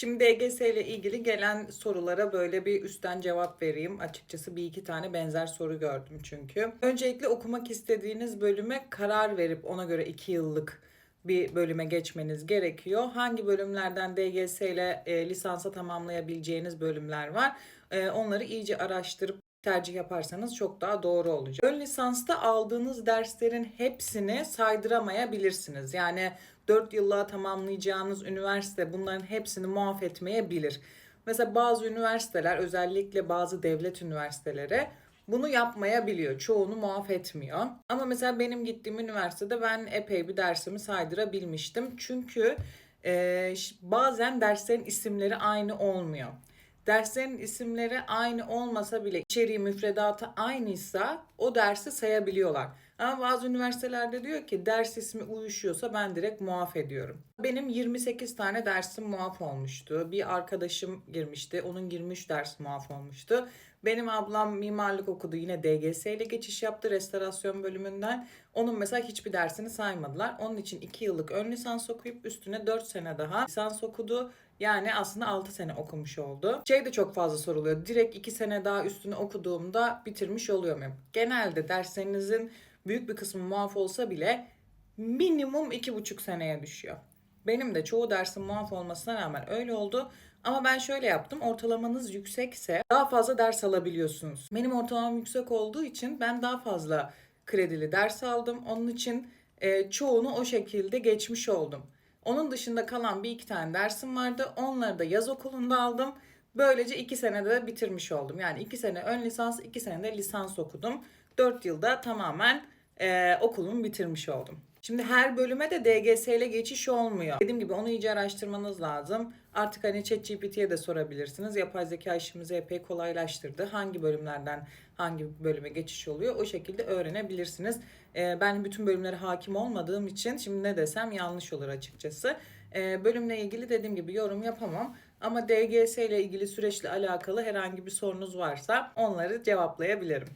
Şimdi DGS ile ilgili gelen sorulara böyle bir üstten cevap vereyim. Açıkçası bir iki tane benzer soru gördüm çünkü. Öncelikle okumak istediğiniz bölüme karar verip ona göre iki yıllık bir bölüme geçmeniz gerekiyor. Hangi bölümlerden DGS ile e, lisansa tamamlayabileceğiniz bölümler var. E, onları iyice araştırıp tercih yaparsanız çok daha doğru olacak. Ön lisansta aldığınız derslerin hepsini saydıramayabilirsiniz. Yani 4 yıllığa tamamlayacağınız üniversite bunların hepsini muaf etmeyebilir. Mesela bazı üniversiteler özellikle bazı devlet üniversiteleri bunu yapmayabiliyor. Çoğunu muaf etmiyor. Ama mesela benim gittiğim üniversitede ben epey bir dersimi saydırabilmiştim. Çünkü e, bazen derslerin isimleri aynı olmuyor. Derslerin isimleri aynı olmasa bile içeriği müfredatı aynıysa o dersi sayabiliyorlar. Ama bazı üniversitelerde diyor ki ders ismi uyuşuyorsa ben direkt muaf ediyorum. Benim 28 tane dersim muaf olmuştu. Bir arkadaşım girmişti. Onun 23 ders muaf olmuştu. Benim ablam mimarlık okudu. Yine DGS ile geçiş yaptı restorasyon bölümünden. Onun mesela hiçbir dersini saymadılar. Onun için 2 yıllık ön lisans okuyup üstüne 4 sene daha lisans okudu. Yani aslında 6 sene okumuş oldu. Şey de çok fazla soruluyor. Direkt 2 sene daha üstüne okuduğumda bitirmiş oluyor muyum? Genelde derslerinizin büyük bir kısmı muaf olsa bile minimum 2,5 seneye düşüyor. Benim de çoğu dersin muaf olmasına rağmen öyle oldu. Ama ben şöyle yaptım. Ortalamanız yüksekse daha fazla ders alabiliyorsunuz. Benim ortalamam yüksek olduğu için ben daha fazla kredili ders aldım. Onun için e, çoğunu o şekilde geçmiş oldum. Onun dışında kalan bir iki tane dersim vardı. Onları da yaz okulunda aldım. Böylece iki senede de bitirmiş oldum. Yani iki sene ön lisans, iki sene de lisans okudum. Dört yılda tamamen e, okulumu bitirmiş oldum. Şimdi her bölüme de DGS ile geçiş olmuyor. Dediğim gibi onu iyice araştırmanız lazım. Artık hani ChatGPT'ye de sorabilirsiniz. Yapay zeka işimizi epey kolaylaştırdı. Hangi bölümlerden hangi bölüme geçiş oluyor o şekilde öğrenebilirsiniz. Ee, ben bütün bölümlere hakim olmadığım için şimdi ne desem yanlış olur açıkçası. Ee, bölümle ilgili dediğim gibi yorum yapamam. Ama DGS ile ilgili süreçle alakalı herhangi bir sorunuz varsa onları cevaplayabilirim.